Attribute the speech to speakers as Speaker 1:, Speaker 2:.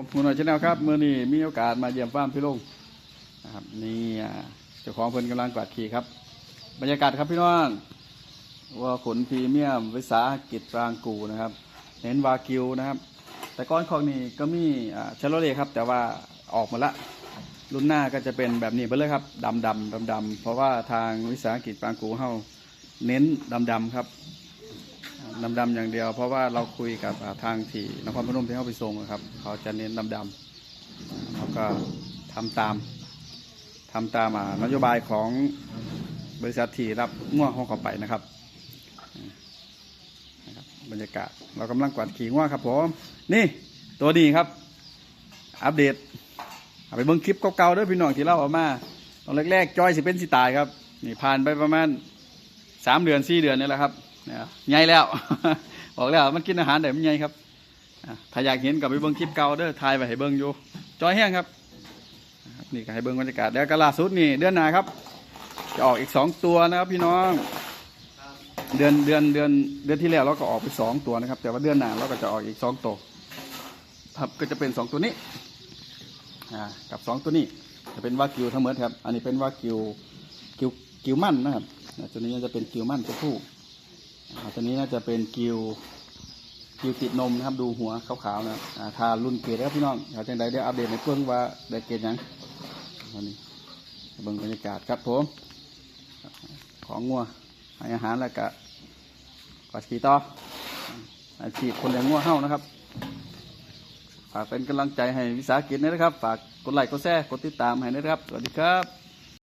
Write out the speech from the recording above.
Speaker 1: ผมคุณหน่อยชาแนลครับเมื่อนี้มีโอกาสมาเยี่ยมฟาร์มพี่ลุงนะครับนี่อ่าเจ้าของเพิ่นกำลังกวาดขี่ครับ บรรยากาศครับพี่น้องว่าขนพรีเมียมวิสาหกิจปรางกูนะครับ เน้นวากิวนะครับ แต่ก้อนของนี่ก็มีอ่าชาโลเล่ครับ แต่ว่าออกมาละรุ่นหน้าก็จะเป็นแบบนี้ไปเลยครับดำดำดำดำเพราะว่าทางวิสาหกิจปรางกูเฮาเน้นดำดำครับ ดำดำอย่างเดียว เพราะว่าเราคุยกับทางที่นครพนมที่เขาไปส่งอะครับ เขาจะเน้นดำดำเขาก็ทำตามทำตามอ่านโยบายของบริษัทที่รับง่วงของเขาไปนะครับบรรยากาศเรากำลังกวาดขี่ง่วงครับผมนี่ตัวดีครับ อัปเดตเอาไปเบิ่งคลิปเก่าๆด้วยพี่น้องที่เราเอามาตอนแรกๆจอยสิเป็นสิตายครับนี่ผ่านไปประมาณสามเดือนสี่เดือนนี่แหละครับ เนี่ยใหญ่แล้ว บอกแล้วมันกินอาหารแต่มันใหญ่ครับถ้าอยากเห็นกับไปเบิ้งคลิปเก่าเด้อถ่ายไปให้เบิ้งอยู่ จอยแห้งครับนะครับนี่ก็ให้เบิ้งบรรยากาศแล้วก็ล่าสุดนี่เดือนหน้าครับ จะออกอีกสองตัวนะครับพี่น้อง เดือนเดือนเดือนเดือนที่แล้วเราก็ออกไปสองตัวนะครับ แต่ว่าเดือนหน้าเราก็จะออกอีกสองตัวครับก็จะเป็นสองตัวนี้กับสองตัวนี้ จะเป็นวากิวทั้งหมดครับ อันนี้เป็นวากิวกิวกิวมั่นนะครับตัวนี้จะเป็นกิวมั่นตัวผู้อ่ ตัวนี้น่าจะเป็นกิวกิวติดนมนะครับดูหัวขาวๆนะอ่าทารุ่นเกรดครับพี่น้องเขาจังใดเดี๋ยวอัปเดตในเพื่องว่าได้เกรดยังวันนี้เบิ่งบรรยากาศครับผม ของงัวให้อาหารแล้วก็กอดขีต่ออาชีพคนเลี้ยงงัวเฮ้านะครับ ฝากเป็นกำลังใจให้วิสาหกิจด้วยนะครับ ฝากกดไลค์กดแชร์กดติดตามให้ด้วยนะครับ สวัสดีครับ